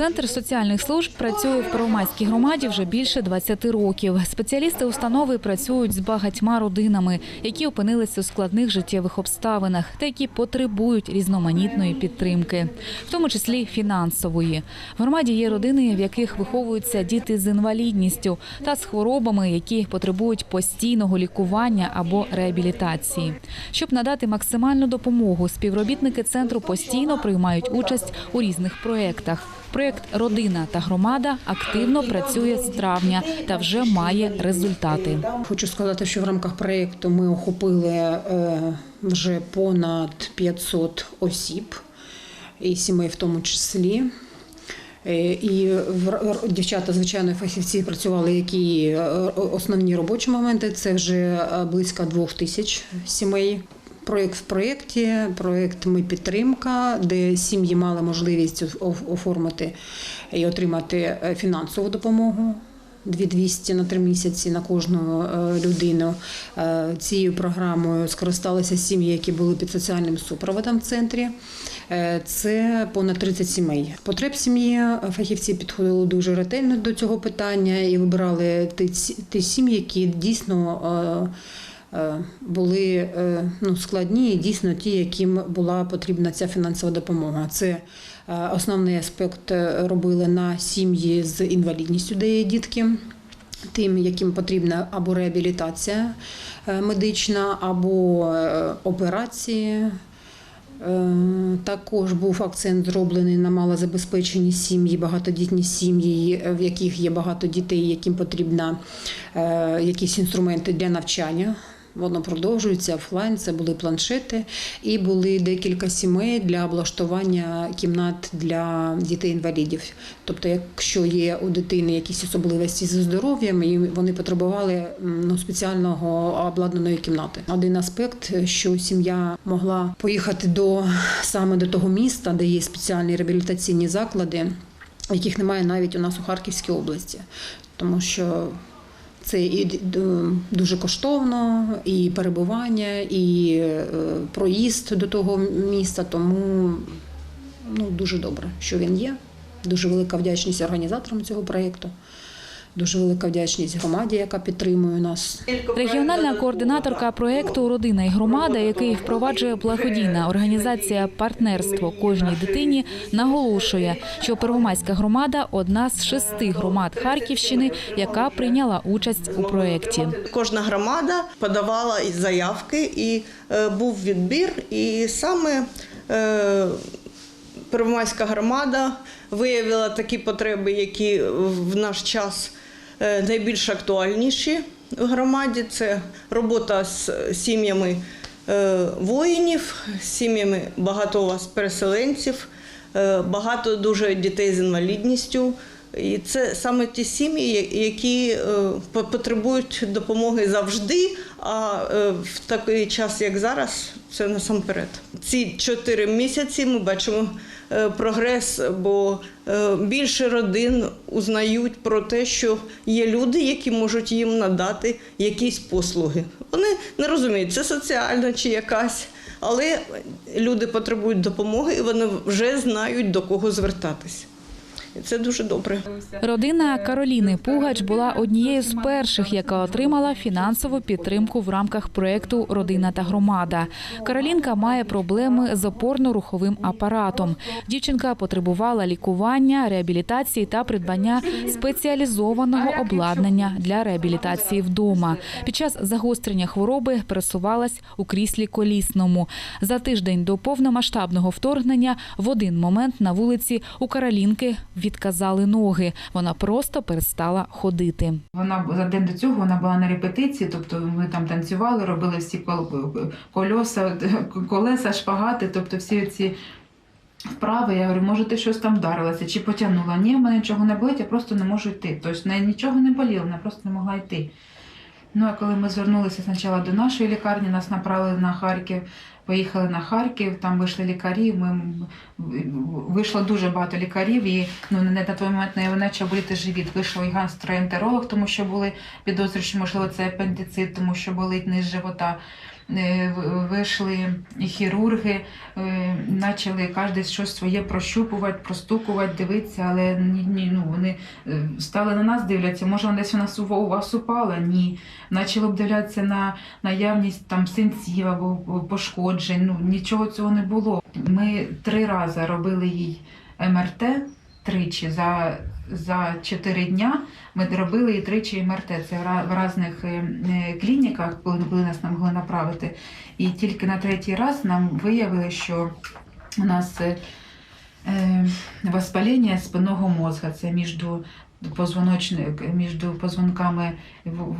Центр соціальних служб працює в Первомайській громаді вже більше 20 років. Спеціалісти установи працюють з багатьма родинами, які опинилися у складних життєвих обставинах та які потребують різноманітної підтримки, в тому числі фінансової. В громаді є родини, в яких виховуються діти з інвалідністю та з хворобами, які потребують постійного лікування або реабілітації. Щоб надати максимальну допомогу, співробітники центру постійно приймають участь у різних проєктах. Проєкт Родина та громада активно працює з травня та вже має результати. Хочу сказати, що в рамках проєкту ми охопили е, вже понад 500 осіб, і сімей в тому числі. Е, І дівчата, звичайно, фахівці працювали, які е, основні робочі моменти. Це вже близько двох тисяч сімей. Проєкт в проєкті, проєкт Ми підтримка, де сім'ї мали можливість оформити і отримати е, фінансову допомогу. 2200 на три місяці на кожну е, людину. Е, Цією програмою скористалися сім'ї, які були під соціальним супроводом в центрі. Це понад 30 сімей. Потреб сім'ї фахівці підходили дуже ретельно до цього питання і вибирали ті сім'ї, які дійсно. Е, Були е, ну, складні і дійсно ті, яким була потрібна ця фінансова допомога. Це е, основний аспект робили на сім'ї з інвалідністю, де є дітки. Тим, яким потрібна або реабілітація медична, або операції. Також був акцент зроблений на малозабезпечені сім'ї, багатодітні сім'ї, в яких є багато дітей, яким потрібна е, якісь інструменти для навчання. Воно продовжується офлайн. Це були планшети, і були декілька сімей для облаштування кімнат для дітей-інвалідів. Тобто, якщо є у дитини якісь особливості зі здоров'ям, і вони потребували ну, спеціального обладнаної кімнати. Один аспект, що сім'я могла поїхати до саме до того міста, де є спеціальні реабілітаційні заклади, яких немає навіть у нас у Харківській області, тому що це і дуже коштовно, і перебування, і е, проїзд до того міста. Тому ну, дуже добре, що він є. Дуже велика вдячність організаторам цього проєкту. Дуже велика вдячність громаді, яка підтримує нас. Регіональна координаторка проєкту Родина і громада, який впроваджує благодійна організація Партнерство кожній дитині, наголошує, що Первомайська громада одна з шести громад Харківщини, яка прийняла участь у проєкті. Кожна громада подавала і заявки, і е, був відбір. І саме е, Первомайська громада виявила такі потреби, які в наш час найбільш актуальніші в громаді. Це робота з сім'ями е, воїнів, сім'ями багато вас переселенців, е, багато дуже дітей з інвалідністю. І це саме ті сім'ї, які е, потребують допомоги завжди. А е, в такий час, як зараз, це насамперед. Ці чотири місяці ми бачимо е, прогрес, бо е, більше родин узнають про те, що є люди, які можуть їм надати якісь послуги. Вони не розуміють, це соціальна чи якась. Але люди потребують допомоги, і вони вже знають до кого звертатись. Це дуже добре. Родина Кароліни Пугач була однією з перших, яка отримала фінансову підтримку в рамках проєкту Родина та громада. Каролінка має проблеми з опорно-руховим апаратом. Дівчинка потребувала лікування, реабілітації та придбання спеціалізованого обладнання для реабілітації вдома. Під час загострення хвороби пересувалась у кріслі колісному. За тиждень до повномасштабного вторгнення в один момент на вулиці у Каролінки відказали ноги. Вона просто перестала ходити. Вона за день до цього вона була на репетиції, тобто ми там танцювали, робили всі кол- кольоса, колеса, шпагати, тобто всі ці вправи. Я говорю, може, ти щось там вдарилася чи потягнула? Ні, в мене нічого не болить, я просто не можу йти. Тобто в нічого не боліло, вона просто не могла йти. Ну а коли ми звернулися спочатку до нашої лікарні, нас направили на Харків, поїхали на Харків, там вийшли лікарі. Ми вийшло дуже багато лікарів, і ну не на той момент не наче боліти живіт. Вийшов і гастроентеролог, тому що були підозри, що можливо це апендицит, тому що болить низ живота. Е, вийшли хірурги, е, почали кожен щось своє прощупувати, простукувати, дивитися, але ні, ну, вони е, стали на нас дивляться, може десь у нас у вас упала? Ні. Почали обдивлятися на наявність там синців або пошкоджень. Ну, нічого цього не було. Ми три рази робили їй МРТ тричі за, за 4 дня. Ми робили їй тричі МРТ. Це в різних е, е, клініках, коли, нас нам могли направити. І тільки на третій раз нам виявили, що у нас е, воспалення спинного мозга. Це між між позвонками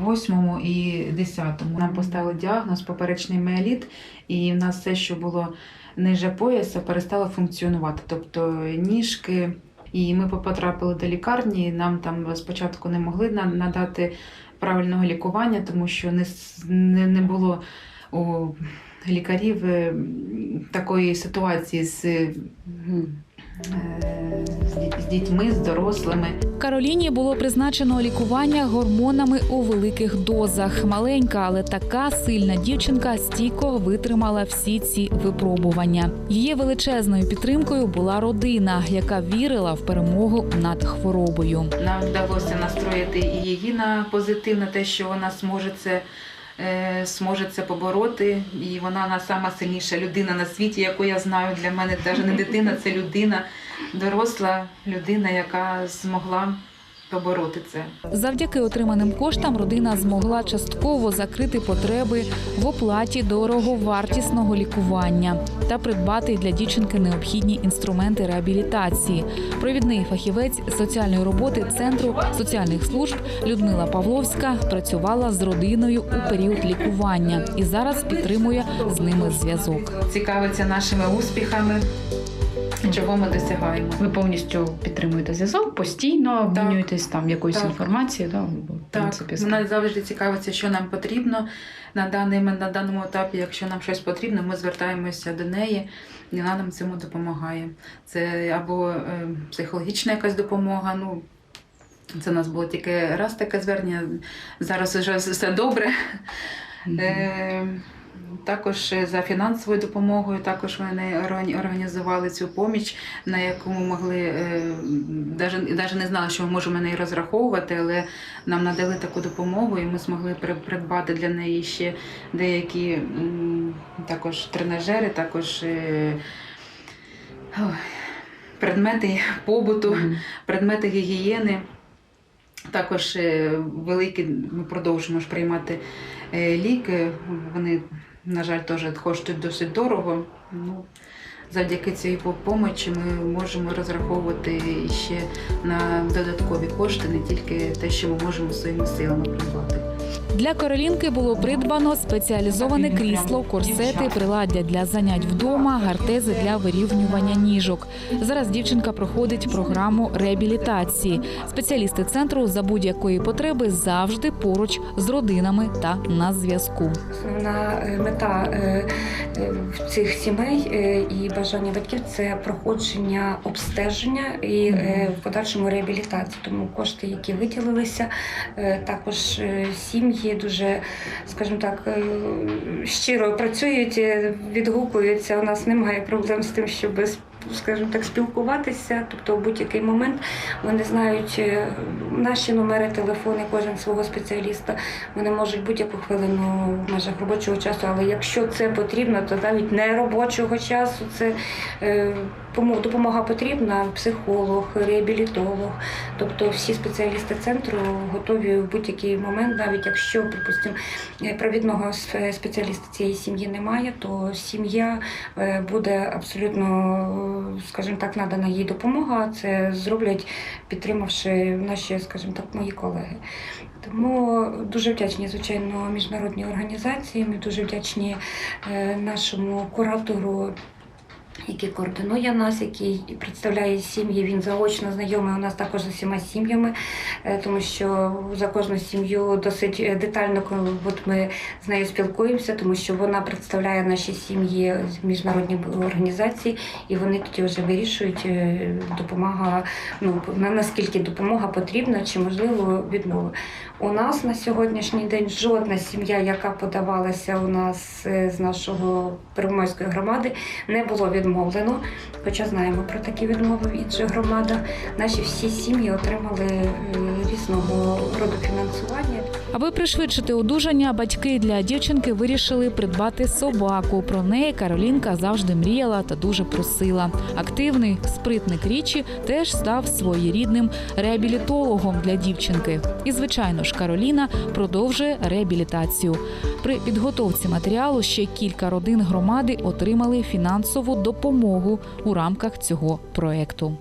восьмому і десятому. Нам поставили діагноз поперечний міеліт, і в нас все, що було ниже пояса, перестало функціонувати. Тобто ніжки. І ми потрапили до лікарні. Нам там спочатку не могли на- надати правильного лікування, тому що не, не, було у лікарів такої ситуації з, з дітьми, з дорослими. Кароліні було призначено лікування гормонами у великих дозах. Маленька, але така сильна дівчинка стійко витримала всі ці випробування. Її величезною підтримкою була родина, яка вірила в перемогу над хворобою. Нам вдалося настроїти і її на позитив, на те, що вона зможе це, е, зможе це побороти. І вона на сама сильніша людина на світі, яку я знаю. Для мене навіть не дитина, це людина, доросла людина, яка змогла побороти це. Завдяки отриманим коштам родина змогла частково закрити потреби в оплаті дороговартісного лікування та придбати для дівчинки необхідні інструменти реабілітації. Провідний фахівець соціальної роботи центру соціальних служб Людмила Павловська працювала з родиною у період лікування і зараз підтримує з ними зв'язок. Цікавиться нашими успіхами, чого ми досягаємо. Ви повністю підтримуєте зв'язок, постійно обмінюєтесь там якоюсь Так. інформацією, да? Так, принципі, з- вона завжди цікавиться, що нам потрібно на даний на даному етапі. Якщо нам щось потрібно, ми звертаємося до неї, і вона нам цьому допомагає. Це або е, психологічна якась допомога. Ну це у нас було тільки раз таке звернення. Зараз вже все добре. Е, також е, за фінансовою допомогою, також вони органі- організували цю поміч, на яку ми могли навіть не знали, що ми можемо на неї розраховувати, але нам надали таку допомогу, і ми змогли придбати для неї ще деякі також тренажери, також е, предмети побуту, предмети гігієни. Також е, великі ми продовжуємо ж приймати е, ліки. Вони, на жаль, теж коштують досить дорого. Ну, завдяки цій допомогі ми можемо розраховувати ще на додаткові кошти, не тільки те, що ми можемо своїми силами придбати. Для Каролінки було придбано спеціалізоване крісло, корсети, приладдя для занять вдома, гартези для вирівнювання ніжок. Зараз дівчинка проходить програму реабілітації. Спеціалісти центру за будь-якої потреби завжди поруч з родинами та на зв'язку. Основна е, мета е, е, цих сімей і бажання батьків це проходження обстеження і в подальшому реабілітації. Тому кошти, які виділилися, також е, сім'ї дуже, скажімо так, е, щиро працюють, е, відгукуються. У нас немає проблем з тим, щоб скажімо так, спілкуватися, тобто в будь-який момент вони знають е, наші номери телефону, кожен свого спеціаліста. Вони можуть будь-яку хвилину в межах робочого часу, але якщо це потрібно, то навіть не робочого часу це е, допомога потрібна, психолог, реабілітолог. Тобто всі спеціалісти центру готові в будь-який момент, навіть якщо, припустимо, е, провідного спеціаліста цієї сім'ї немає, то сім'я буде абсолютно, скажімо так, надана їй допомога. Це зроблять, підтримавши наші, скажімо так, мої колеги. Тому дуже вдячні, звичайно, міжнародній організації. Ми дуже вдячні е, нашому куратору який координує нас, який представляє сім'ї. Він заочно знайомий у нас також з усіма сім'ями, е, тому що за кожну сім'ю досить е, детально от ми з нею спілкуємося, тому що вона представляє наші сім'ї з міжнародні організації, і вони тоді вже вирішують е, допомога. Ну на наскільки допомога потрібна, чи можливо відмови. У нас на сьогоднішній день жодна сім'я, яка подавалася у нас е, з нашого Первомайської громади, не було відмовлено. Хоча знаємо про такі відмови в інших громадах. Наші всі сім'ї отримали е, різного роду фінансування. Аби пришвидшити одужання, батьки для дівчинки вирішили придбати собаку. Про неї Каролінка завжди мріяла та дуже просила. Активний спритник річі теж став своєрідним реабілітологом для дівчинки. І, звичайно ж, Кароліна продовжує реабілітацію. При підготовці матеріалу ще кілька родин громади отримали фінансову допомогу у рамках цього проекту.